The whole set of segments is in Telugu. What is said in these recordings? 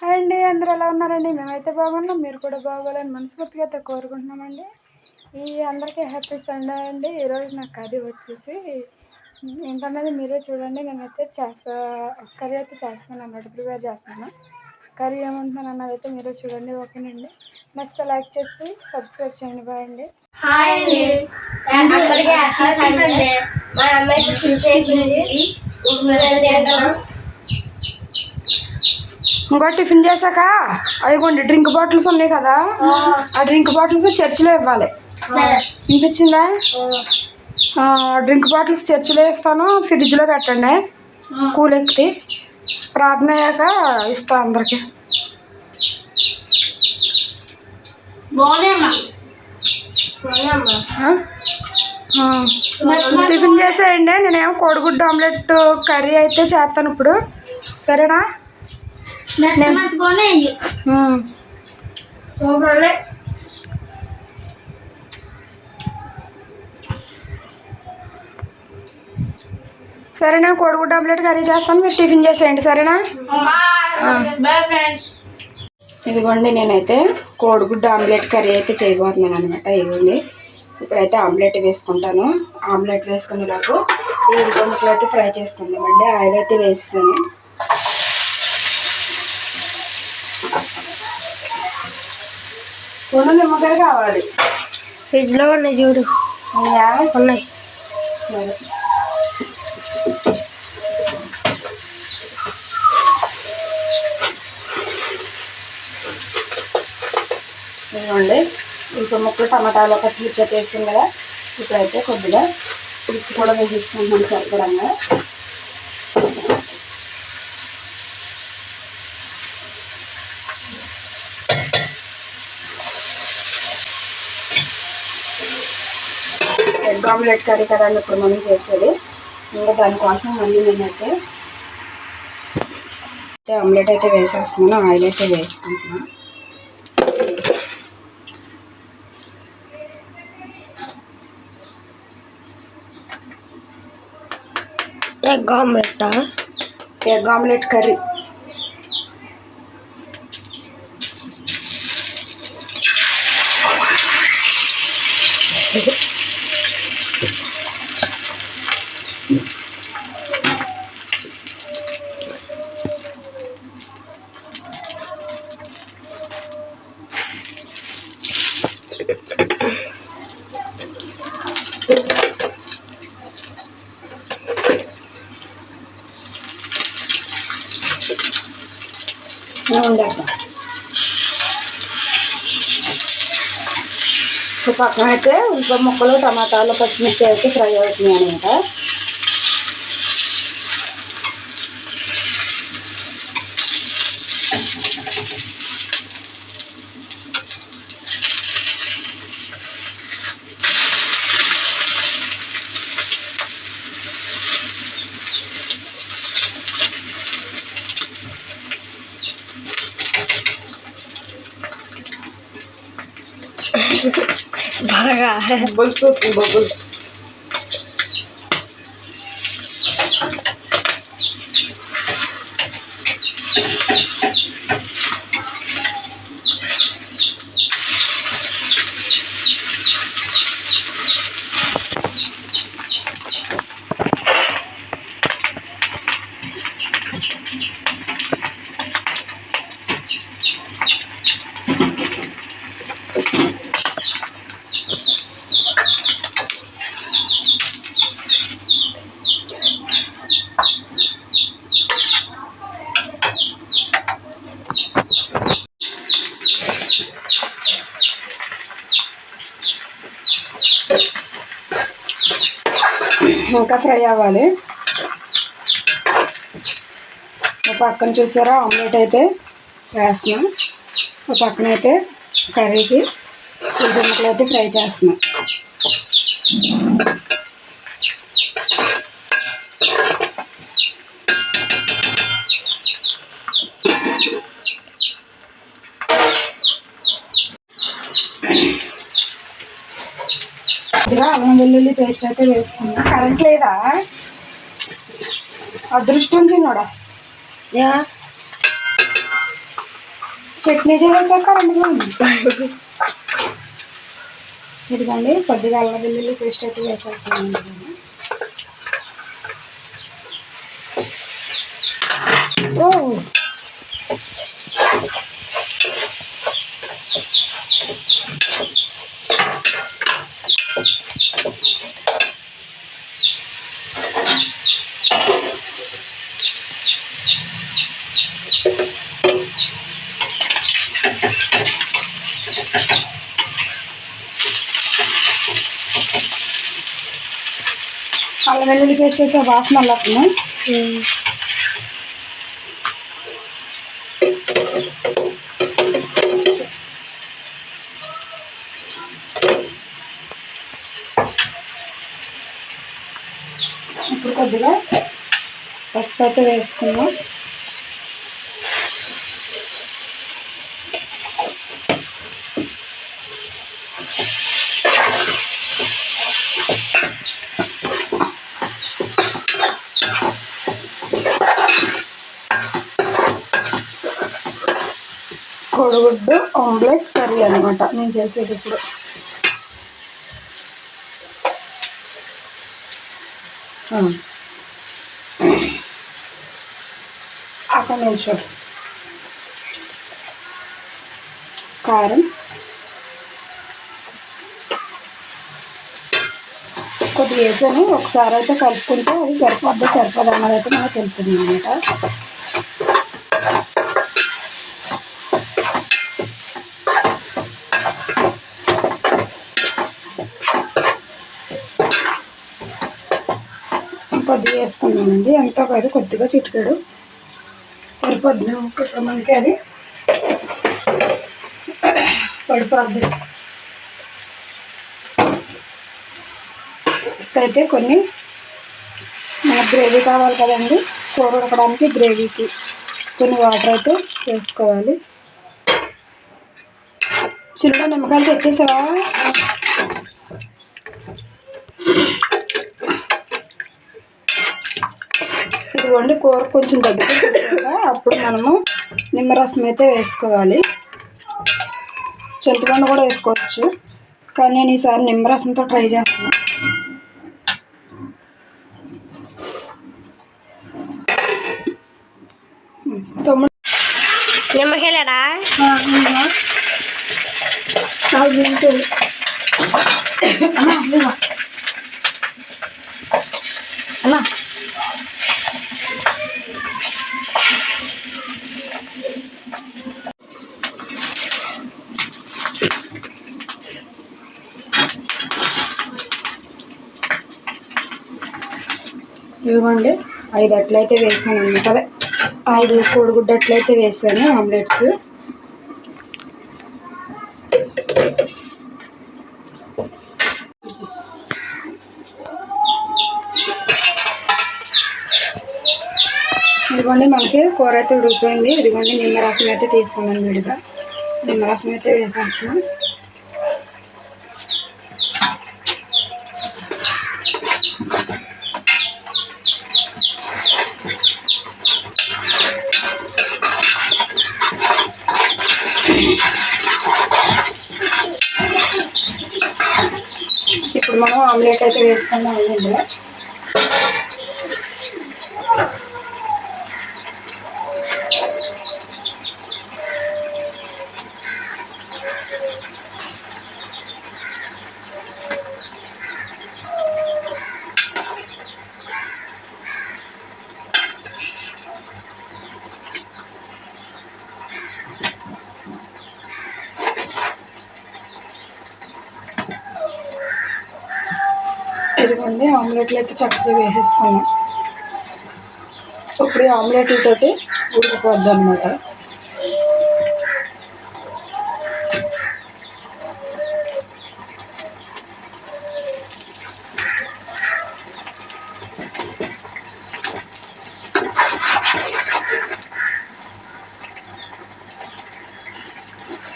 హాయ్ అండి అందరూ ఎలా ఉన్నారండి? మేమైతే బాగున్నాం మీరు కూడా బాగోవాలని మనస్ఫూర్తిగా అయితే కోరుకుంటున్నామండి. ఈ అందరికీ హ్యాపీ సండే అండి. ఈరోజు నా కర్రీ వచ్చేసి ఏంటన్నది మీరే చూడండి. నేనైతే చేస్తా కర్రీ అయితే చేస్తున్నాను అన్నట్టు ప్రిపేర్ చేస్తున్నాను. కర్రీ ఏముంటుందని అన్నది అయితే మీరే చూడండి ఓకేనండి. నెక్స్ట్ లైక్ చేసి సబ్స్క్రైబ్ చేయండి బాయ్ అండి. హాయ్ అండి. అందరికీ హ్యాపీ సండే. మా చేసింది తింటాం ఇంకో టిఫిన్ చేశాక అదిగోండి డ్రింక్ బాటిల్స్ ఉన్నాయి కదా. ఆ. డ్రింక్ బాటిల్స్ చర్చిలో ఇవ్వాలి. సరే. వినిపించిందా? ఆ, డ్రింక్ బాటిల్స్ చర్చిలో ఇస్తాను ఫ్రిడ్జ్లో పెట్టండి. కూల్ ఎక్కితే ప్రార్థన అయ్యాక ఇస్తా అందరికి. టిఫిన్ చేసేయండి. నేనేమో కోడిగుడ్డు ఆమ్లెట్ కర్రీ అయితే చేస్తాను ఇప్పుడు. సరేనా? సరేనా కోడిగుడ్డు ఆమ్లెట్ కర్రీ చేస్తాను మీరు టిఫిన్ చేసేయండి సరేనా? ఇదిగోండి నేనైతే కోడిగుడ్డు ఆమ్లెట్ కర్రీ అయితే చేయబోతున్నాను అనమాట ఇదిగోండి ఇప్పుడైతే ఆమ్లెట్ వేసుకుంటాను. ఆమ్లెట్ వేసుకునేలోపు ఈ అయితే ఫ్రై చేసుకుందామండి. ఆయిల్ అయితే వేస్తాను. కొన్ని నిమ్మకాయ కావాలి. ఫ్రిడ్జ్లో ఉన్నాయి చూడు. ఉన్నాయా? ఇదిగోండి. ఇప్పుడు ముక్కలు టమాటాలు పచ్చిమిర్చి వేసింది కదా. ఇప్పుడైతే కొద్దిగా ఉప్పు కూడా వేసేసుకుంటున్నాం సరిపడంగా. ఎగ్ ఆమ్లెట్ కర్రీ కదండి ఇప్పుడు మనం చేసేది. ఇంకా దానికోసం మళ్ళీ నేనైతే అయితే ఆమ్లెట్ అయితే వేసేస్తున్నాను ఆయిల్ అయితే వేసుకుంటున్నాను. Egg omelette? Egg omelette curry. ఉండాలి పక్కన అయితే ఉల్లిపాయ ముక్కలు టమాటాలు పచ్చిమిర్చి అయితే ఫ్రై అవుతున్నాయి అనమాట Baka. Bagso po, bagso. ఇంకా ఫ్రై అవ్వాలి. ఒక పక్కన చూసారా ఆమ్లెట్ అయితే వేస్తున్నాం. ఒక పక్కన అయితే కర్రీకి కొంచెం అయితే ఫ్రై చేస్తున్నాం. వెల్లుల్లి పేస్ట్ అయితే వేసుకున్నా. కరెంట్ లేదా? అదృష్టం చిన్నోడా యా. చట్నీ చేసాక రెండు ఇదిగోండి కొద్దిగా అల్లం వెల్లుల్లి పేస్ట్ అయితే వేసేస్తాను ఓ అల్లం వెల్లుల్లి పేస్ట్ వేసే వాసన అలా వస్తుంది. ఇప్పుడు కొద్దిగా పసుపు అయితే వేసుకుందాం కోడిగుడ్డు ఆమ్లెట్ కర్రీ అనమాట నేను చేసేది ఇప్పుడు అక్కడ ఒక నిమిషం కారం. కొద్దిగా వేసాను. ఒకసారి అయితే కలుపుకుంటే అది సరిపోద్ది సరిపోదు అన్నది అయితే మనకు తెలుస్తుంది అనమాట కొద్దిగా వేసుకున్నానండి. ఎంతో కాదు కొద్దిగా చిటికాడు. సరిపోద్ది. ఇప్పుడు మనకి అది పడిపోద్ది. అయితే కొన్ని మనకు గ్రేవీ కావాలి కదండి. కూర ఉడకడానికి గ్రేవీకి కొన్ని వాటర్ అయితే వేసుకోవాలి. చిన్న నిమ్మకాయలు తెచ్చేసావా? ఇదిగోండి కూర కొంచెం దగ్గర అప్పుడు మనము నిమ్మరసం అయితే వేసుకోవాలి. చింతపండు కూడా వేసుకోవచ్చు కానీ నేను ఈసారి నిమ్మరసంతో ట్రై చేస్తాను. తొమ్మిది నిమ్మకాయలడా ఇదిగోండి ఐదు అట్లయితే వేసాను అనమాట. అదే ఐదు కోడిగుడ్డ అట్లయితే వేసాను ఆమ్లెట్స్. ఇదిగోండి మనకి కూర అయితే ఉడికిపోయింది. ఇదిగోండి నిమ్మరసం అయితే తీసుకున్నాను విడిగా నిమ్మరసం అయితే వేసేస్తున్నాం ఇప్పుడు ప్లేట్ అయితే వేసుకుందాం ఇందులో ఇదిగోండి ఆమ్లెట్లు అయితే చక్కగా వేసేసుకున్నాం ఇప్పుడు ఈ ఆమ్లెట్లతోటి ఉడికిపోద్ది అనమాట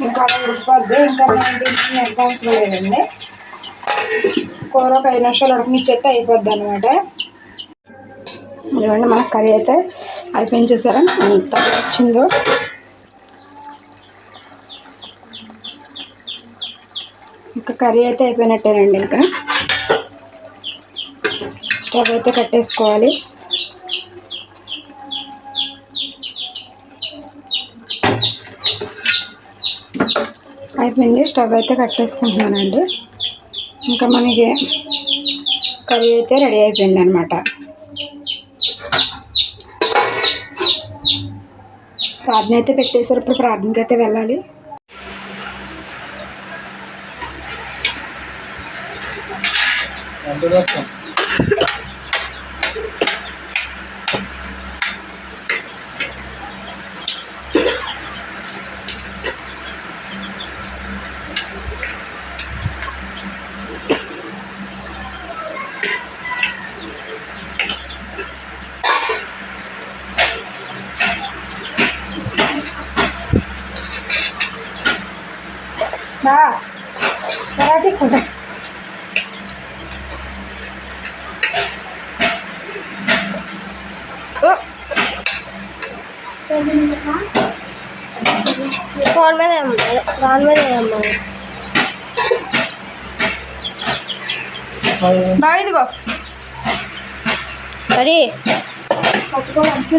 ఇంకా అలా ఉడికిపోద్ది. ఇంకా మనం దీనికి ఎంత అవసరం లేదండి కూర ఒక ఐదు నిమిషాలు ఉడకనిచ్చేస్తే అయిపోద్ది అనమాట ఇదిగోండి మనకు కర్రీ అయితే అయిపోయింది చూసారా? ఎంత వచ్చిందో. ఇంకా కర్రీ అయితే అయిపోయినట్టేనండి ఇంకా. స్టవ్ అయితే కట్టేసుకోవాలి. అయిపోయింది స్టవ్ అయితే కట్టేసుకుంటున్నానండి. ఇంకా మనకి కర్రీ అయితే రెడీ అయిపోయింది అనమాట ప్రార్థన అయితే పెట్టేశారు. ఇప్పుడు ప్రార్థనకి అయితే వెళ్ళాలి. బా మరాఠీ కూడా ఫోన్ మీద ఫోన్ మీద అమ్మాయి బా ఇదిగో. రెడీ? పట్టుకో మంచిగా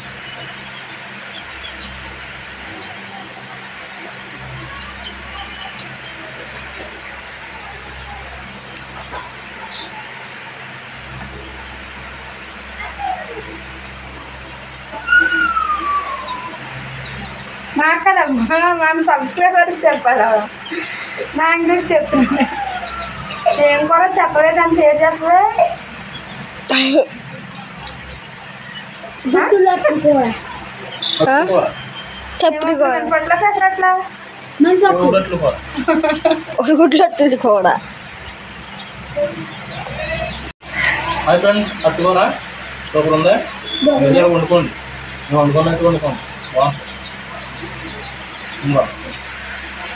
నాకు కదమ్మా మన సబ్స్క్రైబర్కి చెప్పాలి నాకు గురించి చెప్తున్నా ఏం కూడా చెప్పలేదు అని పేరు చెప్పవే సప్పుడు పట్ల పెసరట్లా గుడ్లొట్టింది కూడా హాయ్ ఫ్రెండ్స్ అట్టుకోరా సూపర్ ఉందా మీరు వండుకోండి నేను వండుకున్నట్టు వండుకోండి బాగుంటుంది ఉందా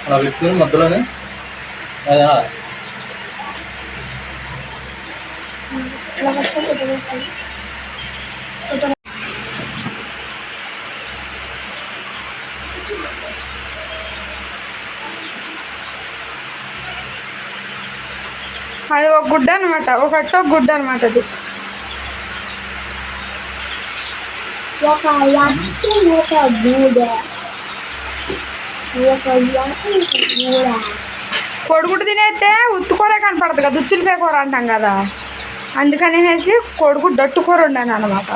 అలా పెట్టుకుని మధ్యలోనే అదా అది ఒక గుడ్డ అనమాట ఒక అట్టు ఒక గుడ్డ అనమాట అది. ఒక లక్కి ఒక తినేస్తే ఉత్తుకూరే కనపడదు కదా ఉత్తులపై కూర అంటాం కదా. అందుకనేసి కొడుకు డట్టు కూర ఉండాను అనమాట